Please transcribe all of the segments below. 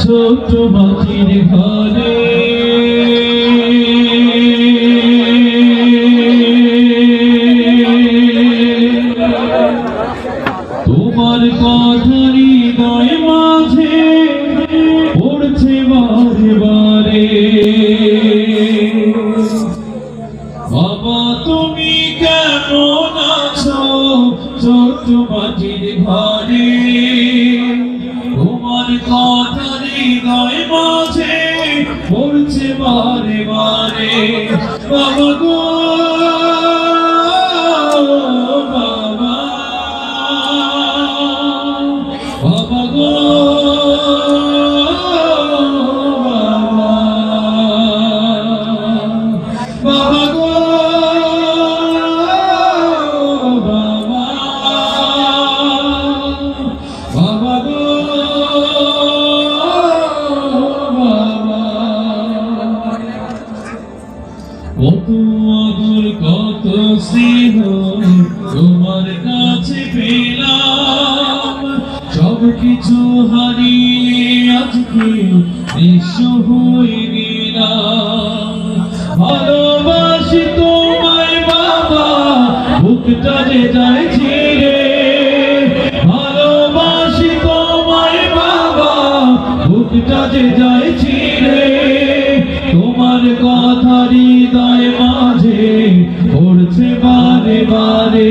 ছোট মাটির ঘরে ছোট মাটির ঘরে তোমার কথা হৃদয় মাঝে পড়ছে বারে বারে বাবা কিছু হারিয়ে আজকে নিঃস্ব হয়ে গেলাম ভালোবাসি তোমায় বাবা, বুকটা যে যায় ছিঁড়ে। ভালোবাসি তোমায় বাবা, বুকটা যে যায় ছিঁড়ে। তোমার কথা হৃদয় মাঝে পড়ছে বারে বারে।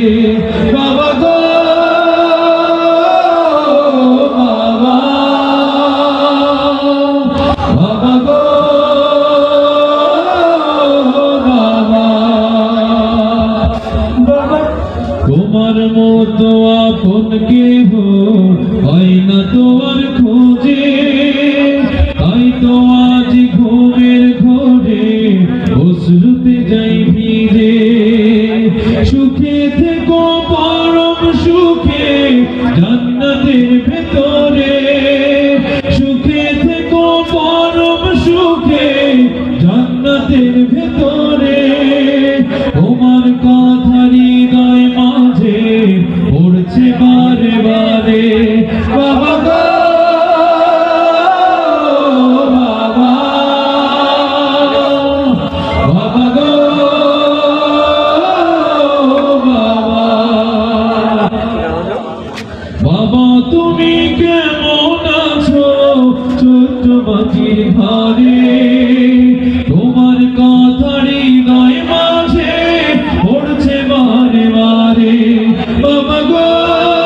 তোমার মতো আপন কেহ হয় না তোমার খোঁজে। তাই তো আজ ঘুমের ঘরে অশ্রুতে যাই ভিড়ে সুখে থেকো, পরম সুখে জান্নাতের ভেতরে। সুখে থেকো, পরম সুখে জান্নাতের ভেতরে। পড়ছে বারে বারে বাবা বাবা। তুমি কেমন আছো? ছোট্ট মাটির Oh